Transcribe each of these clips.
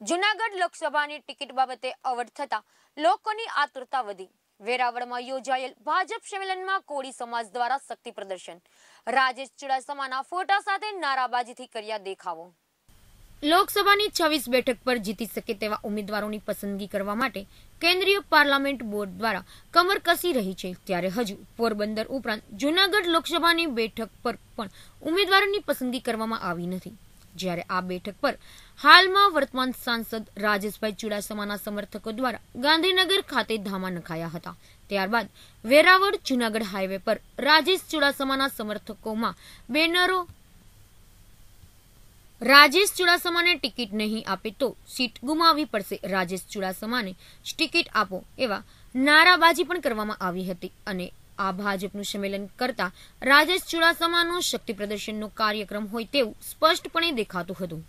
જુનાગઢ લોકસભાની ટિકિટ બાબતે અવટ થતા લોકોની આતુરતા વધી. વેરાવળમાં યોજાયેલ ભાજપ સંમેલનમાં કોળી સમાજ દ્વારા શક્તિ પ્રદર્શન. રાજેશ ચુડાસમાના ફોટા સાથે નારાબાજીથી કર્યા દેખાવો. લોકસભાની છવ્વીસ બેઠક પર જીતી શકે તેવા ઉમેદવારોની પસંદગી કરવા માટે કેન્દ્રીય પાર્લામેન્ટ બોર્ડ દ્વારા કમર કસી રહી છે. ત્યારે હજુ પોરબંદર ઉપરાંત જૂનાગઢ લોકસભાની બેઠક પર પણ ઉમેદવારોની પસંદગી કરવામાં આવી નથી. જ્યારે આ બેઠક પર હાલમાં વર્તમાન સાંસદ રાજેશભાઈ ચુડાસમાના સમર્થકો દ્વારા ગાંધીનગર ખાતે ધામા નખાયા હતા. ત્યારબાદ વેરાવળ જૂનાગઢ હાઈવે પર રાજેશ ચુડાસમાના સમર્થકોમાં બેનરો રાજેશ ચુડાસમાને ટિકિટ નહીં આપે તો સીટ ગુમાવવી પડશે. રાજેશ ચુડાસમાને ટિકિટ આપો એવા નારાબાજી પણ કરવામાં આવી હતી અને આ ભાજપનું સંમેલન કરતા રાજેશ ચુડાસમાનો શક્તિ પ્રદર્શનનો કાર્યક્રમ હોય તેવું સ્પષ્ટપણે દેખાતું હતું.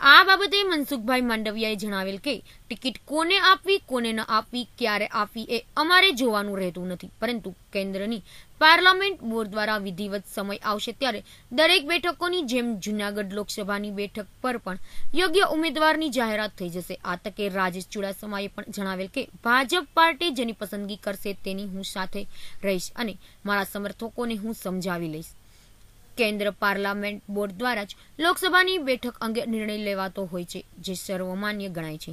આ બાબતે મનસુખભાઈ માંડવિયાએ જણાવેલ કે ટિકિટ કોને આપવી, કોને ન આપવી, ક્યારે આપવી એ અમારે જોવાનું રહેતું નથી. પરંતુ કેન્દ્રની પાર્લામેન્ટ બોર્ડ દ્વારા વિધિવત સમય આવશે ત્યારે દરેક બેઠકોની જેમ જૂનાગઢ લોકસભાની બેઠક પર પણ યોગ્ય ઉમેદવારની જાહેરાત થઈ જશે. આ તકે રાજેશ ચુડાસમાએ પણ જણાવેલ કે ભાજપ પાર્ટી જેની પસંદગી કરશે તેની હું સાથે રહીશ અને મારા સમર્થકોને હું સમજાવી લઈશ. કેન્દ્ર પાર્લામેન્ટ બોર્ડ દ્વારા જ લોકસભાની બેઠક અંગે નિર્ણય લેવાતો હોય છે, જે સર્વમાન્ય ગણાય છે.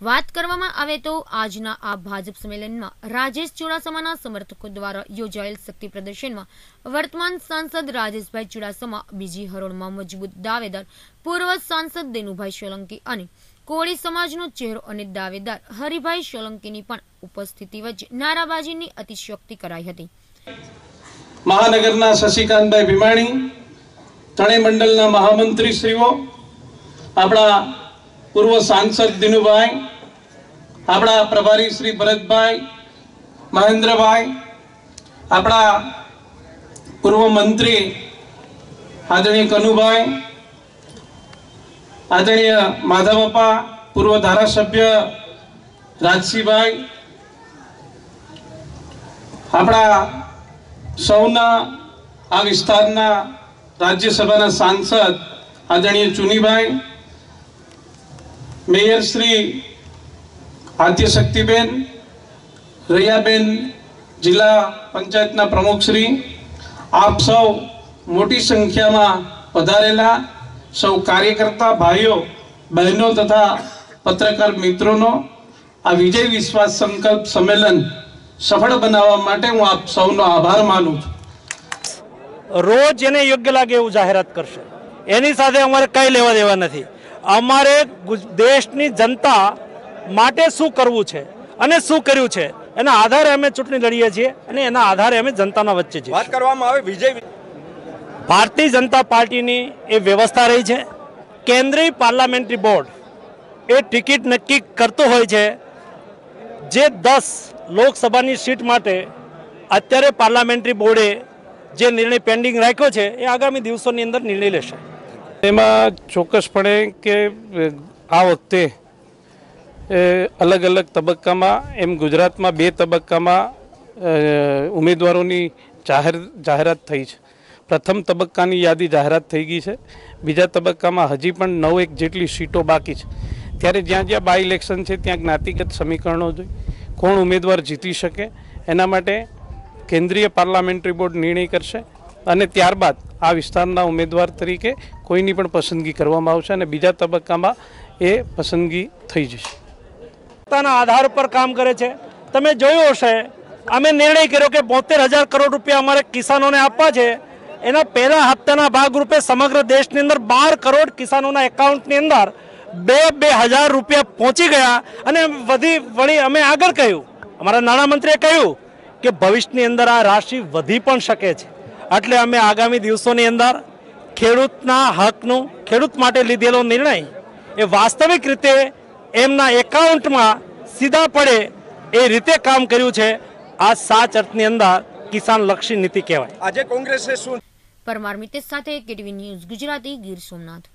વાત કરવામાં આવે તો આજના આ ભાજપ સંમેલનમાં રાજેશ ચુડાસમાના સમર્થકો દ્વારા યોજાયેલ શક્તિ પ્રદર્શનમાં વર્તમાન સાંસદ રાજેશભાઈ ચુડાસમા, બીજી હરોળમાં મજબૂત દાવેદાર પૂર્વ સાંસદ દેનુભાઈ સોલંકી અને કોળી સમાજનો ચહેરો અને દાવેદાર હરિભાઈ સોલંકીની પણ ઉપસ્થિતિ વચ્ચે નારાબાજીની અતિશયોક્તિ કરાઈ હતી. મહાનગરના શશિકાંતભાઈ ભીમાણી, ત્રણેય મંડળના મહામંત્રી શ્રીઓ આપણા પૂર્વ સાંસદ દિનુભાઈ, આપણા પ્રભારી શ્રી ભરતભાઈ, મહેન્દ્રભાઈ, આપણા પૂર્વ મંત્રી આદરણીય કનુભાઈ, આદરણીય માધવપ્પા પૂર્વ ધારાસભ્ય રાજસિંહભાઈ આપણા સૌના આ વિસ્તારના રાજ્યસભાના સાંસદ આદરણીય ચુનીભાઈ, મેયર શ્રી આદ્યશક્તિબેન રૈયાબેન જિલ્લા પંચાયતના પ્રમુખશ્રી આપ સૌ મોટી સંખ્યામાં પધારેલા સૌ કાર્યકર્તા ભાઈઓ, બહેનો તથા પત્રકાર મિત્રોનો આ વિજય વિશ્વાસ સંકલ્પ સંમેલન સફળ બનાવવા માટે હું આપ સૌનો આભાર માનું છું. રોજ એને યોગ્ય લાગે એવું જાહેરાત કરશે. એની સાથે અમારે કંઈ લેવા દેવા નથી. અમારે દેશની જનતા માટે શું કરવું છે અને શું કર્યું છે એના આધારે અમે ચૂંટણી લડીએ છીએ અને એના આધારે અમે જનતાના વચ્ચે છીએ વાત કરવામાં આવે વિજય ભારતીય જનતા પાર્ટીની એ વ્યવસ્થા રહી છે. કેન્દ્રીય પાર્લામેન્ટરી બોર્ડ એ ટિકિટ નક્કી કરતો હોય છે જે દસ લોકસભાની સીટ માટે અત્યારે પાર્લામેન્ટરી બોર્ડે જે નિર્ણય પેન્ડિંગ રાખ્યો છે, એ આગામી દિવસોની અંદર નિર્ણય લેશે. એમાં ચોક્કસપણે કે આ વખતે અલગ અલગ તબક્કામાં, એમ ગુજરાતમાં બે તબક્કામાં ઉમેદવારોની જાહેર, જાહેરાત થઈ છે. પ્રથમ તબક્કાની યાદી જાહેરાત થઈ ગઈ છે. બીજા તબક્કામાં હજી પણ નવ એક જેટલી સીટો બાકી છે. ત્યારે જ્યાં જ્યાં બાય ઇલેક્શન છે, ત્યાં જ્ઞાતિગત સમીકરણો જોઈ કોણ ઉમેદવાર જીતી શકે, એના માટે કેન્દ્રીય પાર્લામેન્ટરી બોર્ડ નિર્ણય કરશે અને ત્યારબાદ આ વિસ્તારના ઉમેદવાર તરીકે કોઈની પણ પસંદગી કરવામાં આવશે અને બીજા તબક્કામાં એ પસંદગી થઈ જશે. પોતાના આધાર પર કામ કરે છે. તમે જોયું હશે, અમે નિર્ણય કર્યો કે બોતેર હજાર કરોડ રૂપિયા અમારે કિસાનોને આપવા છે. એના પહેલા હપ્તાના ભાગરૂપે સમગ્ર દેશની અંદર બાર કરોડ કિસાનોના એકાઉન્ટની અંદર બે બે હજાર રૂપિયા પહોંચી ગયા અને વધી વળી અમે આગળ કહ્યું. અમારા નાણામંત્રીએ કહ્યું કે ભવિષ્યની અંદર આ રાશિ વધી પણ શકે છે. એટલે અમે આગામી દિવસોની અંદર ખેડૂતના હકનું ખેડૂત માટે લીધેલો નિર્ણય એ વાસ્તવિક રીતે એમના એકાઉન્ટમાં સીધા પડે એ રીતે કામ કર્યું છે. આ સાચ અર્થની અંદર કિસાન લક્ષી નીતિ કહેવાય. આજે કોંગ્રેસે શું પરમાર મિતેશ સાથે કેટીવી ન્યૂઝ ગુજરાતી ગીર સોમનાથ.